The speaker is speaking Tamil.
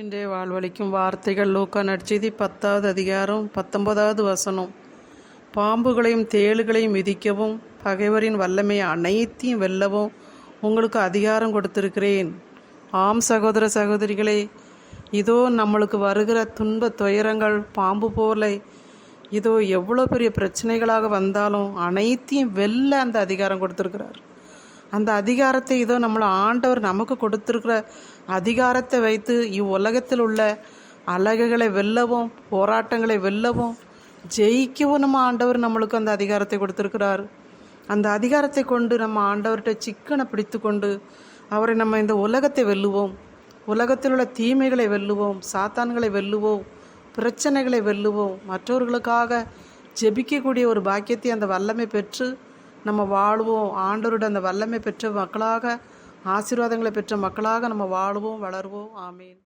இன்றைய வாழ்வளிக்கும் வார்த்தைகள் லூக்கா நற்செய்தி பத்தாவது அதிகாரம் பத்தொன்பதாவது வசனம். பாம்புகளையும் தேளுகளையும் மிதிக்கவும் பகைவரின் வல்லமை அனைத்தையும் வெல்லவும் உங்களுக்கு அதிகாரம் கொடுத்திருக்கிறேன். ஆம் சகோதர சகோதரிகளே இதோ நம்மளுக்கு வருகிற துன்ப துயரங்கள் பாம்பு போல இதோ எவ்வளோ பெரிய பிரச்சனைகளாக வந்தாலும் அனைத்தையும் வெல்ல அந்த அதிகாரம் கொடுத்துருக்கிறார். அந்த அதிகாரத்தை இதோ நம்மளை ஆண்டவர் நமக்கு கொடுத்துருக்கிற அதிகாரத்தை வைத்து இவ்வுலகத்தில் உள்ள அழகுகளை வெல்லவும் போராட்டங்களை வெல்லவும் ஜெயிக்கவும் நம்ம ஆண்டவர் நம்மளுக்கு அந்த அதிகாரத்தை கொடுத்துருக்கிறார். அந்த அதிகாரத்தை கொண்டு நம்ம ஆண்டவர்கிட்ட சிக்கனை பிடித்து கொண்டு அவரை நம்ம இந்த உலகத்தை வெல்லுவோம். உலகத்தில் உள்ள தீமைகளை வெல்லுவோம் சாத்தான்களை வெல்லுவோம் பிரச்சனைகளை வெல்லுவோம். மற்றவர்களுக்காக ஜெபிக்கக்கூடிய ஒரு பாக்கியத்தை அந்த வல்லமை பெற்று நம்ம வாழ்வோம். ஆண்டவரோட அந்த வல்லமை பெற்ற மக்களாக ஆசீர்வாதங்களை பெற்ற மக்களாக நம்ம வாழ்வோம் வளருவோம். ஆமீன்.